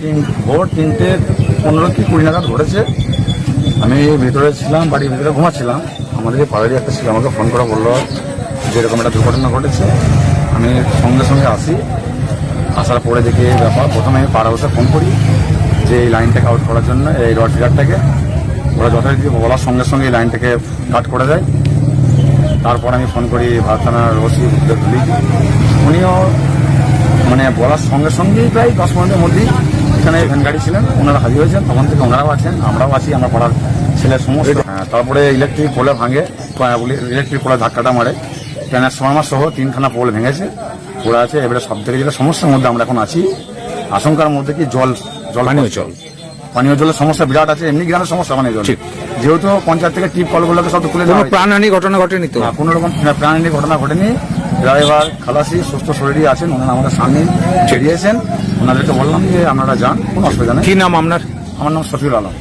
তিন, ভোর তিনটে পনেরো কি কুড়ি নাগাদ ঘটেছে। আমি ভিতরে ছিলাম, বাড়ির ভিতরে ঘুমাচ্ছিলাম। আমাদের এই পাড়ারই একটা ছিল আমাকে ফোন করে বলল যে এরকম একটা দুর্ঘটনা ঘটেছে। আমি সঙ্গে সঙ্গে আসি। আসার পরে দেখি ব্যাপার। প্রথমে আমি পাড়া হাউসে ফোন করি যে এই লাইনটাকে আউট করার জন্য, এই রড ফিগারটাকে ওরা যথারীতি বলার সঙ্গে সঙ্গে এই লাইনটাকে কাট করে দেয়। তারপর আমি ফোন করি থানার ওসি ধুলি উনিও মানে বলার সঙ্গে সঙ্গেই প্রায় দশ মিনিটের মধ্যেই এখানে ভ্যান গাড়ি ছিলেন ওনারা হাজির হয়েছেন তখন থেকে ওনারাও আছেন আমরাও আছি আমরা পাড়ার ছেলের সমস্ত হ্যাঁ, তারপরে ইলেকট্রিক পোলে ভাঙে ইলেকট্রিক পোলে ধাক্কাটা মারে ট্রান্সফর্মার সহ তিনখানা পোল ভেঙেছে পড়ে আছে এবারে সব থেকে যেটা সমস্যার মধ্যে আমরা এখন আছি আশঙ্কার মধ্যে কি জল জল পানীয় জল। পানীয় জলের সমস্যা বিরাট আছে এমনি গ্রামের সমস্যা পানীয় জল। যেহেতু পঞ্চায়েত থেকে টিপ কলগুলোকে সব খুলে কোনো। প্রাণহানি ঘটনা ঘটেনি তো? কোনো রকম প্রাণহানি ঘটনা ঘটেনি। ড্রাইভার খালাসি সুস্থ শরীরই আছেন ওনারা আমাদের সামনে ছেড়িয়েছেন ওনাদেরকে বললাম যে আপনারা যান কোনো অসুবিধা নেই। কি নাম আপনার? আমার নাম শফিউল আলম।